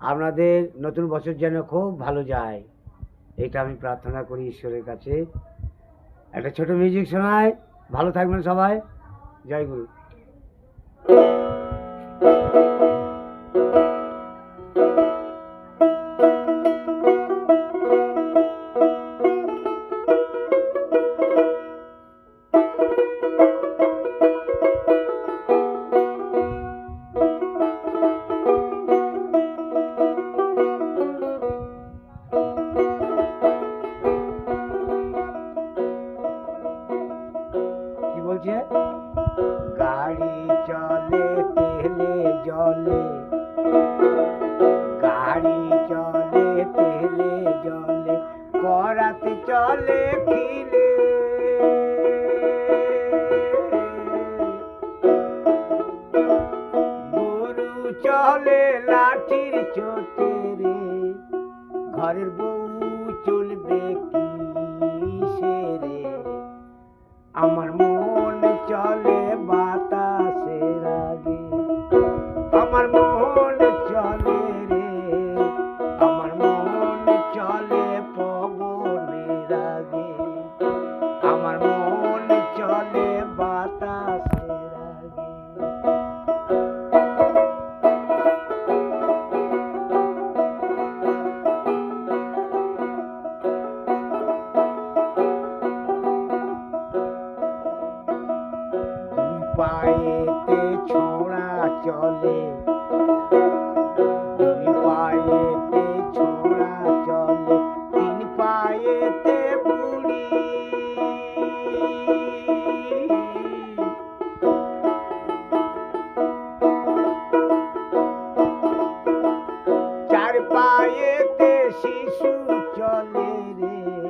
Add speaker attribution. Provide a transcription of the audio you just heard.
Speaker 1: আপনাদের নতুন বছর যেন খুব ভালো যায়, এটা আমি প্রার্থনা করি ঈশ্বরের কাছে। একটা ছোট মিউজিক শোনায়, ভালো থাকবেন সবাই, জয় গুরু। বলছে গাড়ি চলে, তেলে জলে। গাড়ি চলে, তেলে জলে, করাতে চলে খিলে। গরু চলে, লাঠির চোটে রে, ঘরের বউ পায়েতে ছোড়া চলে। দুই পায়েতে ছোড়া চলে, তিন পায়েতে বুড়ি চার পায়েতে শিশু চলে রে।